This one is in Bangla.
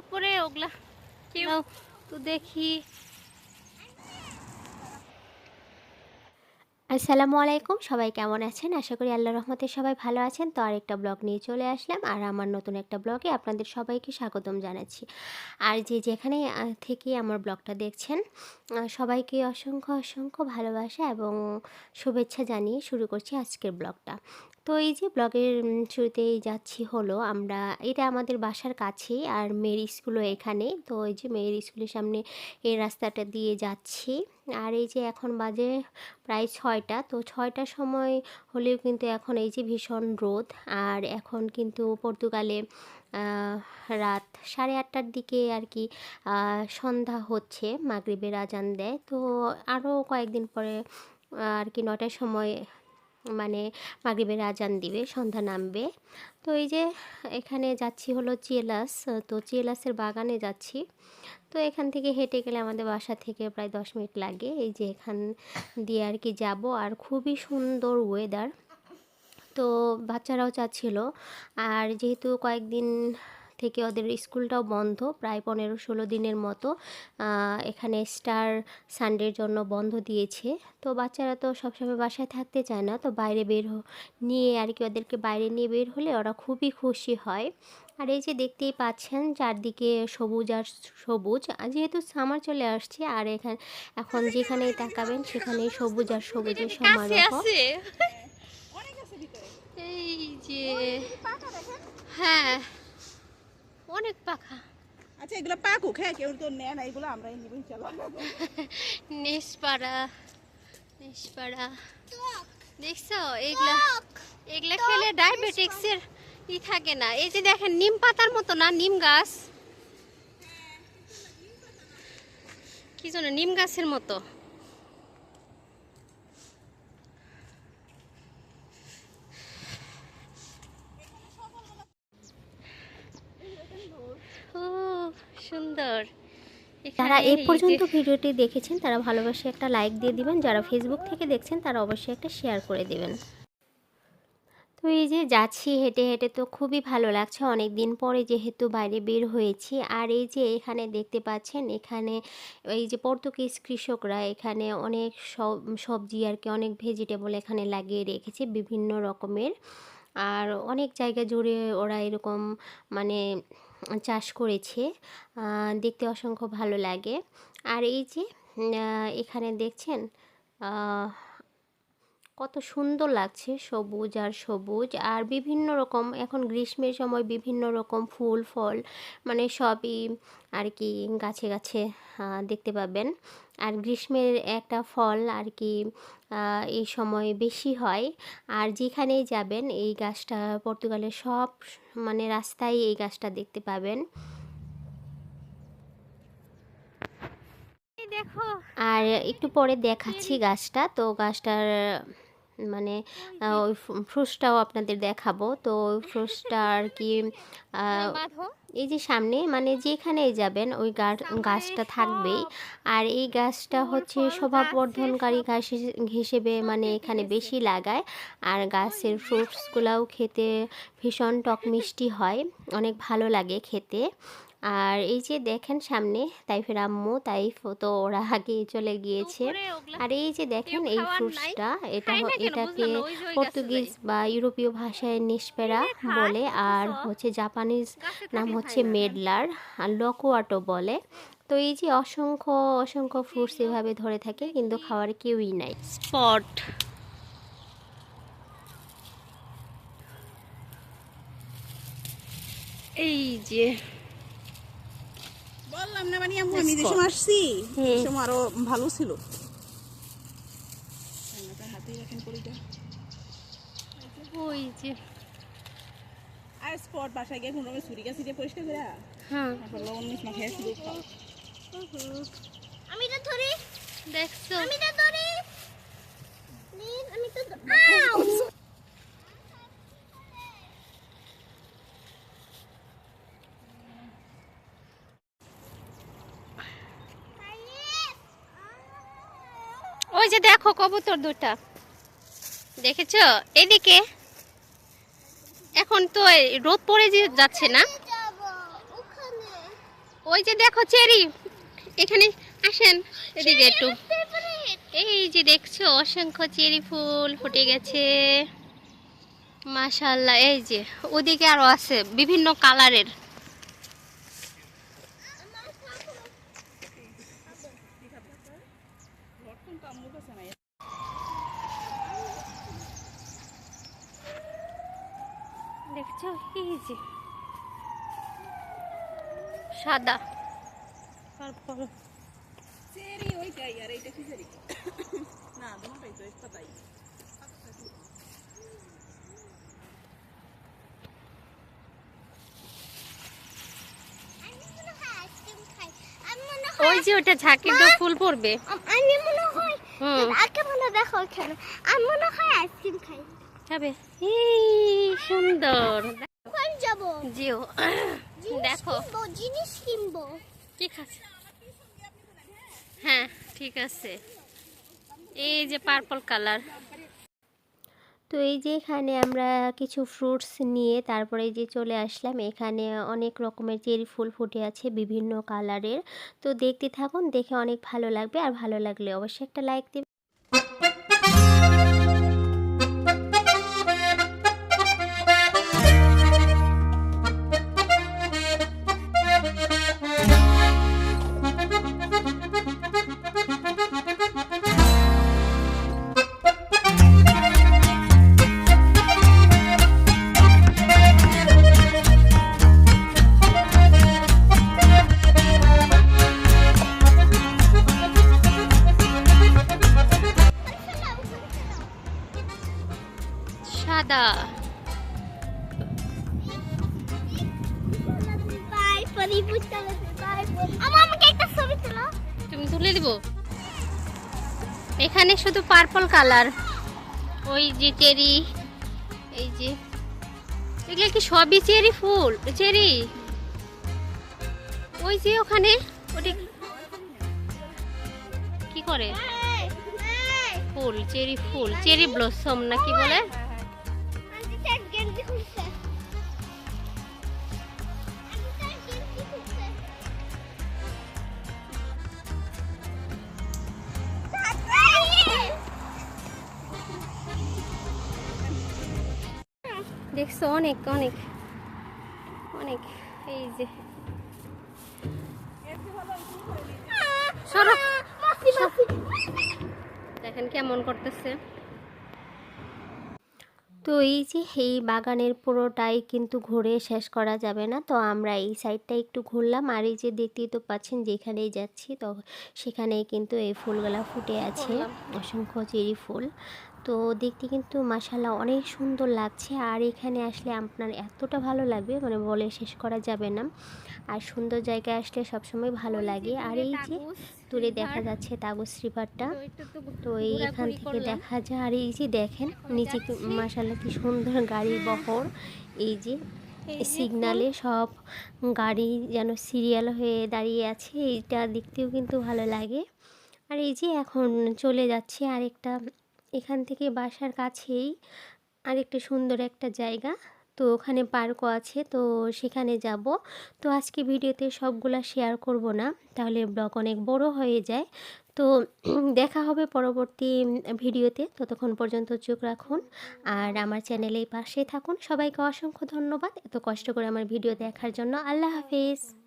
উপরে ওগুলা। কেউ তো দেখি। আসসালামু আলাইকুম সবাই কেমন আছেন? আশা করি আল্লাহ রহমতে সবাই ভালো আছেন। তো আরেকটা ব্লগ নিয়ে চলে আসলাম আর আমার নতুন একটা ব্লগে আপনাদের সবাইকে স্বাগতম জানাচ্ছি। আর যে যেখানে থেকে আমার ব্লগটা দেখছেন সবাইকে অসংখ্য অসংখ্য ভালোবাসা এবং শুভেচ্ছা জানিয়ে শুরু করছি আজকের ব্লগটা। তো এই যে ব্লগের শুরুতেই যাচ্ছি হলো আমরা, এটা আমাদের বাসার কাছেই আর মেয়ের স্কুলও এখানে। তো এই যে মেয়ের স্কুলের সামনে এই রাস্তাটা দিয়ে যাচ্ছি। আর এই যে এখন বাজে প্রায় ছয়টা, তো ছয়টার সময় হলেও কিন্তু এখন এই যে ভীষণ রোদ। আর এখন কিন্তু পর্তুগালে রাত সাড়ে আটটার দিকে আর কি সন্ধ্যা হচ্ছে, মাগরিবের আজান দেয়। তো আরও কয়েকদিন পরে আর কি নটার সময় মানে মাগরিবের আজান দিবে, সন্ধ্যা নামবে। তো এই যে এখানে যাচ্ছি হলো চিয়েলাস, তো চিয়েলাসের বাগানে যাচ্ছি। তো এখান থেকে হেঁটে গেলে আমাদের বাসা থেকে প্রায় দশ মিনিট লাগে। এই যে এখান দিয়ে আর কি যাব। আর খুবই সুন্দর ওয়েদার তো বাচ্চারাও চাচ্ছিল। আর যেহেতু কয়েকদিন থেকে ওদের স্কুলটাও বন্ধ প্রায় পনেরো ষোলো দিনের মতো। এখানে স্টার সানডের জন্য বন্ধ দিয়েছে। তো বাচ্চারা তো সবসময় বাসায় থাকতে চায় না তো বাইরে বের হ- নিয়ে আর কি ওদেরকে বাইরে নিয়ে বের হলে ওরা খুবই খুশি হয়। আর এই যে দেখতেই পাচ্ছেন চারদিকে সবুজ আর সবুজ। আর যেহেতু সামার চলে আসছে আর এখানে এখন যেখানেই তাকাবেন সেখানেই সবুজ আর সবুজের কাছে সমারোহ। এই যে হ্যাঁ। অনেক পাখা। আচ্ছা এগুলো পাকুক হ্যাঁ কেউ তো নেয় না এগুলো আমরাই নিব চলো নেসপাড়া নেসপাড়া। দেখছ? এগুলা এগুলা খেলে ডায়াবেটিক্সের ই থাকে না। এই যে দেখেন নিম পাতার মতো না নিম গাছ? কি যেন নিম গাছের মতো। খুব সুন্দর। যারা এ এই পর্যন্ত ভিডিওটি দেখেছেন তারা ভালোবাসে একটা লাইক দিয়ে দিবেন। যারা ফেসবুক থেকে দেখছেন তারা অবশ্যই একটা শেয়ার করে দেবেন। তো এই যে যাচ্ছি হেঁটে হেঁটে তো খুবই ভালো লাগছে। অনেক দিন পরে যেহেতু বাইরে বের হয়েছি আর এই যে এখানে দেখতে পাচ্ছেন এখানে এই যে পর্তুগিজ কৃষকরা এখানে অনেক সব- সবজি আর কি অনেক ভেজিটেবল এখানে লাগিয়ে রেখেছে বিভিন্ন রকমের। আর অনেক জায়গা জুড়ে ওরা এরকম মানে চাষ করেছে। দেখতে অসংখ্য ভালো লাগে। আর এই যে এখানে দেখছেন কত সুন্দর লাগছে। সবুজ আর সবুজ আর বিভিন্ন রকম এখন গ্রীষ্মের সময় বিভিন্ন রকম ফুল ফল মানে সবই আর কি গাছে গাছে দেখতে পাবেন। আর গ্রীষ্মের একটা ফল আর কি এই সময় বেশি হয়। আর যেখানেই যাবেন এই গাছটা পর্তুগালের সব মানে রাস্তায় এই গাছটা দেখতে পাবেন। দেখো। আর একটু পরে দেখাচ্ছি গাছটা। তো গাছটার মানে ওই ফ্রুসটাও আপনাদের দেখাবো। তো ওই ফ্রুসটা আর কি এই যে সামনে মানে যেখানেই যাবেন ওই গাছটা থাকবেই। আর এই গাছটা হচ্ছে শোভাবর্ধনকারী গাছ হিসে- হিসেবে মানে এখানে বেশি লাগায়। আর গাছের ফ্রুটসগুলাও খেতে ভীষণ টক মিষ্টি হয়। অনেক ভালো লাগে খেতে। আর এই যে দেখেন সামনে তাইফের আম্মু তাইফ তো ওরা আগে চলে গিয়েছে। আর এই যে দেখেন এই ফ্রুটসটা এটা? এটাকে পর্তুগিজ বা ইউরোপীয় ভাষায় নিসপেরা খায়, বলে আর হচ্ছে জাপানিজ নাম হচ্ছে মেডলার আর লকোয়াটো বলে। তো এই যে অসংখ্য অসংখ্য ফ্রুটস এভাবে ধরে থাকে কিন্তু খাওয়ার কেউই নাই। স্পট এই যে বললাম না মানে আমি যে সময় আসছি। সময় আরও ভালো ছিল। হাতেই রাখেন করিটা ওই যে। আর স্পট বাসায় গিয়ে কোনো রকম ছুরি গাছি দিয়ে পরিষ্কার করে হ্যাঁ। তারপর লবণ মিশ মাখিয়ে শুধু খাও। আমি তো ধরি। দেখছ? আমি তো ধরি। আমি তো ওই যে দেখো কবুতর দুটা। দেখেছ? এদিকে। এখন তো রোদ পড়ে যাচ্ছে না। ওই যে দেখো চেরি। এখানে আসেন এদিকে একটু। এই যে দেখছ, অসংখ্য চেরি ফুল ফুটে গেছে। মাশাল্লাহ এই যে, ওদিকে আরও আছে, বিভিন্ন কালারের। দেখছ এই যে। সাদা। পার্পল চেরি ওইটাই আর এইটা কি চেরি না দুটোই তো একটা তাই। ওই যে ওটা ঝাঁকির তো ফুল পড়বে। আমি মনে হয় হুম। আগে মনে দেখো এখানে আমি মনে হয় আইসক্রিম খাই। খাবে এই সুন্দর। যাব। জিও দেখো। জিনিস কিনবো। কি খাচ্ছে? হ্যাঁ ঠিক আছে। এই যে পার্পল কালার তো এই যে এখানে আমরা কিছু ফ্রুটস নিয়ে তারপরে এই যে চলে আসলাম। এখানে অনেক রকমের চেরি ফুল ফুটে আছে বিভিন্ন কালারের তো দেখতে থাকুন দেখে অনেক ভালো লাগবে। আর ভালো লাগলে অবশ্যই একটা লাইক দেবে। তুলে দিব? এখানে শুধু পার্পল কালার ওই যে চেরি এই যে। এগুলো কি সবই চেরি ফুল? চেরি? ওই যে ওখানে ওটা কি- করে? ফুল চেরি ফুল চেরি ব্লসম না কি বলে? দেখছ, অনেক অনেক অনেক, এই যে। দেখেন কেমন করতেছে। তো এই যে, এই বাগানের পুরোটাই কিন্তু ঘুরে শেষ করা যাবে না। তো আমরা এই সাইডটা একটু ঘুরলাম। আর এই যে দেখতেই তো পাচ্ছেন, যেখানেই যাচ্ছি, তো সেখানেই কিন্তু এই ফুলগুলা ফুটে আছে। অসংখ্য চেরি ফুল। তো দেখতে কিন্তু মাসাল্লাহ অনেক সুন্দর লাগছে। আর এখানে আসলে আপনার এতটা ভালো লাগবে মানে বলে শেষ করা যাবে না। আর সুন্দর জায়গায় আসলে সবসময় ভালো লাগে। আর এই যে দূরে দেখা যাচ্ছে তাগস রিভারটা তো এইখান থেকে দেখা যায়। আর এই যে দেখেন নিচে মাসাল্লাহ কি সুন্দর গাড়ির বহর। এই যে সিগনালে সব গাড়ি যেন সিরিয়াল হয়ে দাঁড়িয়ে আছে এইটা দেখতেও কিন্তু ভালো লাগে। আর এই যে এখন চলে যাচ্ছে আরেকটা এখান থেকে বাসার কাছেই আরেকটা সুন্দর একটা জায়গা। তো ওখানে পার্কও আছে, তো সেখানে যাব। তো আজকে ভিডিওতে সবগুলা শেয়ার করব না, তাহলে ব্লগ অনেক বড় হয়ে যায়। তো দেখা হবে পরবর্তী ভিডিওতে, ততক্ষণ পর্যন্ত চোখ রাখুন আর আমার চ্যানেলেই পাশে থাকুন। সবাইকে অসংখ্য ধন্যবাদ এত কষ্ট করে আমার ভিডিও দেখার জন্য। আল্লাহ হাফেজ।